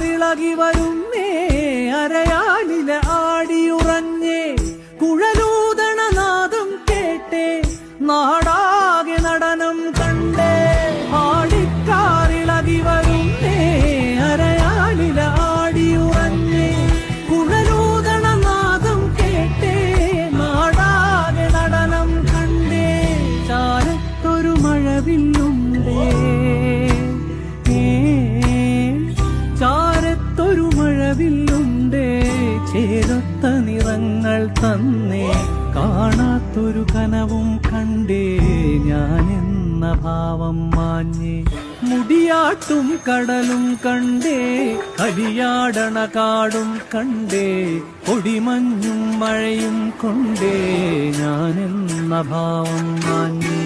ആടിക്കാറിളകി വരുന്നേ അരയാലിലെ ആടിയുറഞ്ഞേ കുഴലൂതണ നാദം കേട്ടേ നാടാകെ നടനം കണ്ടേ ആടിക്കാറിളകി വരുന്നേ അരയാലിലെ ആടിയുറഞ്ഞേ കുഴലൂതണ നാദം കേട്ടേ നാടാകെ നടനം കണ്ടേ ചാരത്തൊരു മഴവില്ലുണ്ടേ. ചാരത്തൊരു ചേരത്ത നിറങ്ങൾ തന്നേ. കാണാത്തൊരു കനവും കണ്ടേ ഞാൻ എന്ന ഭാവം മാഞ്ഞേ. മുടിയാട്ടും കടലും കണ്ടേ കലിയാടണ കാടും കണ്ടേ. കൊടിമഞ്ഞും മഴയും കൊണ്ടേ ഞാൻ എന്ന ഭാവം മാഞ്ഞേ.